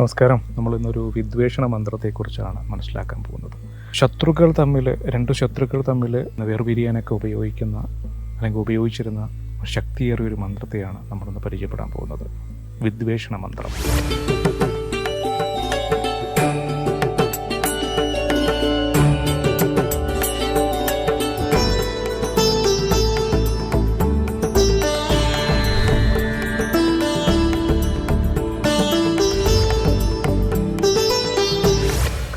നമസ്കാരം. നമ്മൾ ഇന്നൊരു വിദ്വേഷണ മന്ത്രത്തെക്കുറിച്ചാണ് മനസ്സിലാക്കാൻ പോകുന്നത്. ശത്രുക്കൾ തമ്മിൽ രണ്ട് ശത്രുക്കൾ തമ്മിൽ വേർപിരിയാനൊക്കെ ഉപയോഗിക്കുന്ന അല്ലെങ്കിൽ ഉപയോഗിച്ചിരുന്ന ശക്തിയേറിയ ഒരു മന്ത്രത്തെയാണ് നമ്മളിന്ന് പരിചയപ്പെടാൻ പോകുന്നത്. വിദ്വേഷണ മന്ത്രം.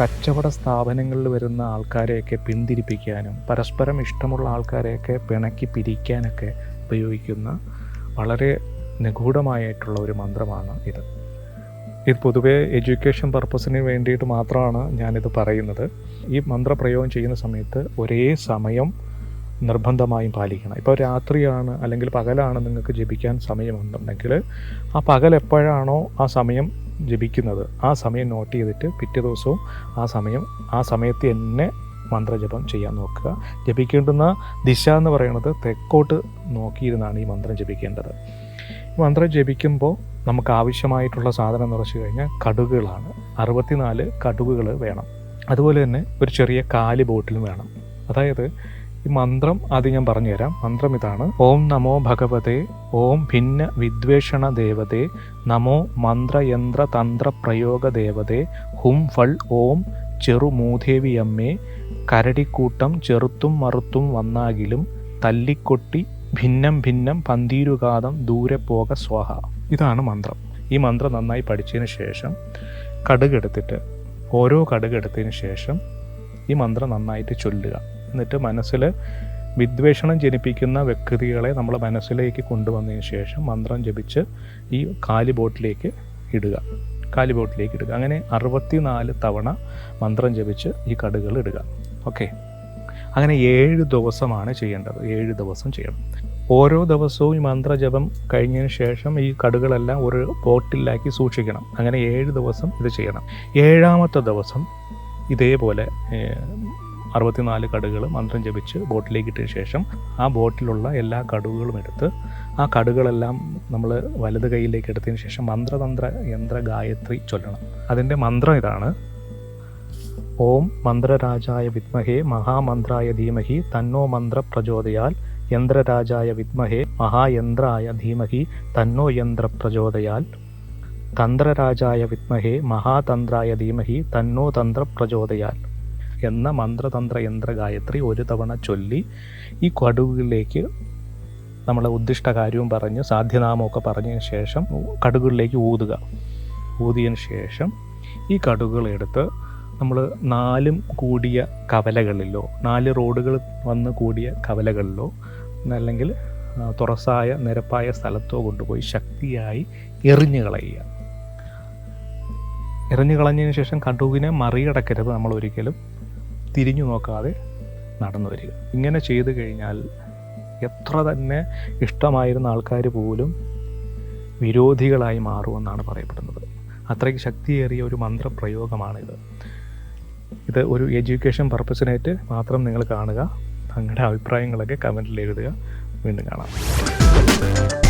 കച്ചവട സ്ഥാപനങ്ങളിൽ വരുന്ന ആൾക്കാരെയൊക്കെ പിന്തിരിപ്പിക്കാനും പരസ്പരം ഇഷ്ടമുള്ള ആൾക്കാരെയൊക്കെ പിണക്കി പിരിക്കാനൊക്കെ ഉപയോഗിക്കുന്ന വളരെ നിഗൂഢമായിട്ടുള്ള ഒരു മന്ത്രമാണ് ഇത്. ഇത് പൊതുവേ എഡ്യൂക്കേഷൻ പർപ്പസിന് വേണ്ടിയിട്ട് മാത്രമാണ് ഞാനിത് പറയുന്നത്. ഈ മന്ത്രപ്രയോഗം ചെയ്യുന്ന സമയത്ത് ഒരേ സമയം നിർബന്ധമായും പാലിക്കണം. ഇപ്പോൾ രാത്രിയാണ് അല്ലെങ്കിൽ പകലാണ് നിങ്ങൾക്ക് ജപിക്കാൻ സമയമുണ്ടെങ്കിൽ ആ പകൽ എപ്പോഴാണോ ആ സമയം ജപിക്കുന്നത്. ആ സമയം നോട്ട് ചെയ്തിട്ട് പിറ്റേ ദിവസവും ആ സമയം ആ സമയത്ത് തന്നെ മന്ത്രജപം ചെയ്യാൻ നോക്കുക. ജപിക്കേണ്ടുന്ന ദിശ എന്ന് പറയുന്നത് തെക്കോട്ട് നോക്കിയിരുന്നാണ് ഈ മന്ത്രം ജപിക്കേണ്ടത്. മന്ത്രം ജപിക്കുമ്പോൾ നമുക്ക് ആവശ്യമായിട്ടുള്ള സാധനം എന്ന് വെച്ച് കഴിഞ്ഞാൽ കടുകുകളാണ്. അറുപത്തിനാല് കടുകുകൾ വേണം. അതുപോലെ തന്നെ ഒരു ചെറിയ കാൽ ബോട്ടിലും വേണം. അതായത് ഈ മന്ത്രം ആദ്യം ഞാൻ പറഞ്ഞുതരാം. മന്ത്രം ഇതാണ്. ഓം നമോ ഭഗവതേ ഓം ഭിന്ന വിദ്വേഷണ ദേവതേ നമോ മന്ത്രയന്ത്ര തന്ത്ര പ്രയോഗ ദേവതേ ഹും ഫൾ ഓം ചെറുമൂദേവിയമ്മേ കരടിക്കൂട്ടം ചെറുത്തും മറുത്തും വന്നാകിലും തല്ലിക്കൊട്ടി ഭിന്നം ഭിന്നം പന്തീരുകാതം ദൂരെ പോക സ്വാഹ. ഇതാണ് മന്ത്രം. ഈ മന്ത്രം നന്നായി പഠിച്ചതിന് ശേഷം കടുകെടുത്തിട്ട് ഓരോ കടുകെടുത്തതിന് ശേഷം ഈ മന്ത്രം നന്നായിട്ട് ചൊല്ലുക. എന്നിട്ട് മനസ്സിൽ വിദ്വേഷണം ജനിപ്പിക്കുന്ന വ്യക്തികളെ നമ്മൾ മനസ്സിലേക്ക് കൊണ്ടുവന്നതിന് ശേഷം മന്ത്രം ജപിച്ച് ഈ കാലി ബോട്ടിലേക്ക് ഇടുക. കാലി ബോട്ടിലേക്ക് ഇടുക. അങ്ങനെ അറുപത്തിനാല് തവണ മന്ത്രം ജപിച്ച് ഈ കടുകൾ ഇടുക. ഓക്കെ. അങ്ങനെ ഏഴ് ദിവസമാണ് ചെയ്യേണ്ടത്. ഏഴ് ദിവസം ചെയ്യണം. ഓരോ ദിവസവും ഈ മന്ത്രജപം കഴിഞ്ഞതിന് ശേഷം ഈ കടുകളെല്ലാം ഒരു ബോട്ടിലാക്കി സൂക്ഷിക്കണം. അങ്ങനെ ഏഴ് ദിവസം ഇത് ചെയ്യണം. ഏഴാമത്തെ ദിവസം ഇതേപോലെ അറുപത്തിനാല് കടുകൾ മന്ത്രം ജപിച്ച് ബോട്ടിലേക്ക് ഇട്ടതിന് ശേഷം ആ ബോട്ടിലുള്ള എല്ലാ കടുകുകളും എടുത്ത് ആ കടുകളെല്ലാം നമ്മൾ വലത് കൈയിലേക്ക് എടുത്തതിന് ശേഷം മന്ത്രതന്ത്ര യന്ത്ര ഗായത്രി ചൊല്ലണം. അതിന്റെ മന്ത്രം ഇതാണ്. ഓം മന്ത്രരാജായ വിദ്മഹേ മഹാമന്ത്രായ ധീമഹി തന്നോ മന്ത്ര പ്രചോദയാൽ യന്ത്രരാജായ വിദ്മഹേ മഹായന്ത്രായ ധീമഹി തന്നോ യന്ത്ര പ്രചോദയാൽ തന്ത്രരാജായ വിദ്മഹേ മഹാതന്ത്രായ ധീമഹി തന്നോ തന്ത്ര പ്രചോദയാൽ എന്ന മന്ത്രതന്ത്ര യന്ത്ര ഗായത്രി ഒരു തവണ ചൊല്ലി ഈ കടുകിലേക്ക് നമ്മൾ ഉദ്ദിഷ്ട കാര്യവും പറഞ്ഞ് സാധ്യനാമമൊക്കെ പറഞ്ഞതിന് ശേഷം കടുകുകളിലേക്ക് ഊതുക. ഊതിയതിന് ശേഷം ഈ കടുകളെടുത്ത് നമ്മൾ നാലും കൂടിയ കവലകളിലോ നാല് റോഡുകൾ വന്ന് കൂടിയ കവലകളിലോ അല്ലെങ്കിൽ തുറസായ നിരപ്പായ സ്ഥലത്തോ കൊണ്ടുപോയി ശക്തിയായി എറിഞ്ഞു കളയുക. എറിഞ്ഞു കളഞ്ഞതിന് ശേഷം കടുകിനെ മറികടക്കരുത് നമ്മൾ ഒരിക്കലും. തിരിഞ്ഞു നോക്കാതെ നടന്നു വരിക. ഇങ്ങനെ ചെയ്തു കഴിഞ്ഞാൽ എത്ര തന്നെ ഇഷ്ടമായിരുന്ന ആൾക്കാർ പോലും വിരോധികളായി മാറുമെന്നാണ് പറയപ്പെടുന്നത്. അത്രയ്ക്ക് ശക്തിയേറിയ ഒരു മന്ത്രപ്രയോഗമാണിത്. ഇത് ഒരു എഡ്യൂക്കേഷൻ പർപ്പസിനായിട്ട് മാത്രം നിങ്ങൾ കാണുക. നിങ്ങളുടെ അഭിപ്രായങ്ങളൊക്കെ കമന്റിൽ എഴുതുക. വീണ്ടും കാണാം.